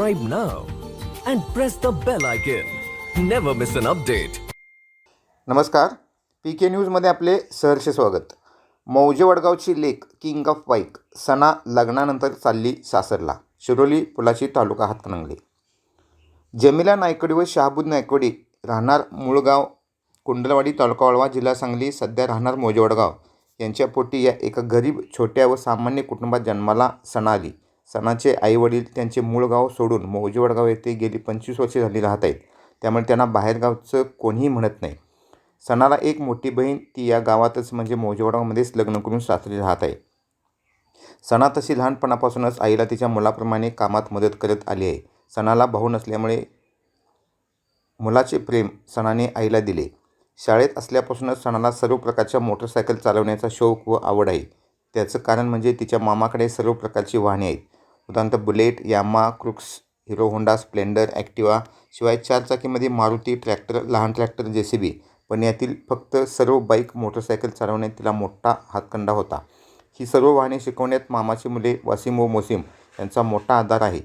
subscribe now and press the bell icon. Never miss an update. नमस्कार. P K न्यूजमध्ये आपले सहर्ष स्वागत. मौजे वडगावची लेक किंग ऑफ बाईक सणा लग्नानंतर चालली सासरला. शिरोली पुलाची तालुका हातकणंगले. जमिला नायकडी व शहाबूद नायकवडी राहणार मूळगाव कुंडलवाडी तालुका वळवा जिल्हा सांगली सध्या राहणार मौजे वडगाव. यांच्या पोटी या एका गरीब छोट्या व सामान्य कुटुंबात जन्माला सणा आली. सणाचे आईवडील त्यांचे मूळ गाव सोडून मौजे वडगाव येथे गेली पंचवीस वर्षे झाली राहत आहेत. त्यामुळे त्यांना बाहेरगावचं कोणीही म्हणत नाही. सणाला एक मोठी बहीण ती या गावातच म्हणजे मौजेवाडामध्येच लग्न करून सासरी राहत आहे. सणा तशी लहानपणापासूनच आईला तिच्या मुलाप्रमाणे कामात मदत करत आली आहे. सणाला भाऊ नसल्यामुळे मुलाचे प्रेम सणाने आईला दिले. शाळेत असल्यापासूनच सणाला सर्व प्रकारच्या मोटरसायकल चालवण्याचा शौक व आवड आहे. त्याचं कारण म्हणजे तिच्या मामाकडे सर्व प्रकारची वाहने आहेत. उदाहरणार्थ bullet Yamaha crux Hero Honda Splendor Activa शिवाय चारचाकीमध्ये मारुती ट्रॅक्टर लहान ट्रॅक्टर जे सी बी पण यातील फक्त सर्व बाईक मोटरसायकल चालवण्यात तिला मोठा हातखंडा होता. ही सर्व वाहने शिकवण्यात मामाची मुले वासिम व मोसिम यांचा मोठा आधार आहे.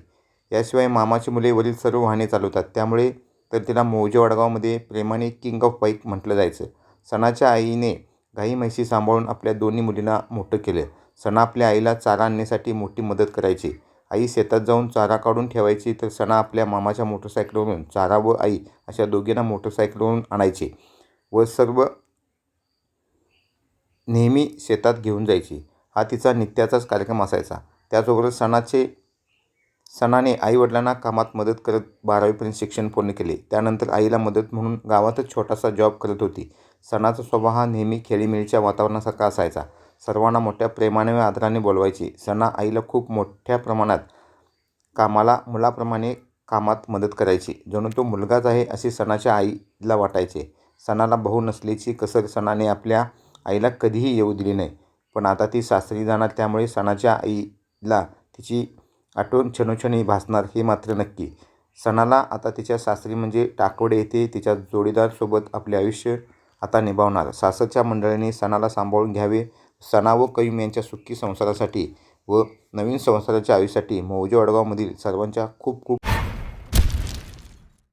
याशिवाय मामाची मुले वरील सर्व वाहने चालवतात. त्यामुळे तर तिला मौजे वडगावमध्ये प्रेमाने किंग ऑफ बाईक म्हटलं जायचं. सणाच्या आईने गाई म्हैशी सांभाळून आपल्या दोन्ही मुलींना मोठं केलं. सणा आपल्या आईला चारा आणण्यासाठी मोठी मदत करायची. आई शेतात जाऊन चारा काढून ठेवायची तर सणा आपल्या मामाच्या मोटरसायकलवरून चारा व आई अशा दोघींना मोटरसायकलवरून आणायची व सर्व नेहमी शेतात घेऊन जायची. हा तिचा नित्याचाच कार्यक्रम असायचा. त्याचबरोबर सणाचे सणाने आईवडिलांना कामात मदत करत बारावीपर्यंत शिक्षण पूर्ण केले. त्यानंतर आईला मदत म्हणून गावातच छोटासा जॉब करत होती. सणाचा स्वभाव हा नेहमी खेळीमेळीच्या वातावरणासारखा असायचा. सर्वांना मोठ्या प्रेमाने व आदराने बोलवायची. सणा आईला खूप मोठ्या प्रमाणात कामाला मुलाप्रमाणे कामात मदत करायची. जणू तो मुलगाच आहे असे सणाच्या आईला वाटायचे. सणाला भाऊ नसल्याची कसर सणाने आपल्या आईला कधीही येऊ दिली नाही. पण आता ती सासरी जाणार त्यामुळे सणाच्या आईला तिची आठवण क्षणोक्षणी भासणार हे मात्र नक्की. सणाला आता तिच्या सासरी म्हणजे टाकवडे येथे तिच्या जोडीदारसोबत आपले आयुष्य आता निभावणार. सासरच्या मंडळीने सणाला सांभाळून घ्यावे सना व कयूम यांच्या सुखी संसारासाठी व नवीन संसाराच्या आयुष्यासाठी मौजे वडगावमधील सर्वांच्या खूप खूप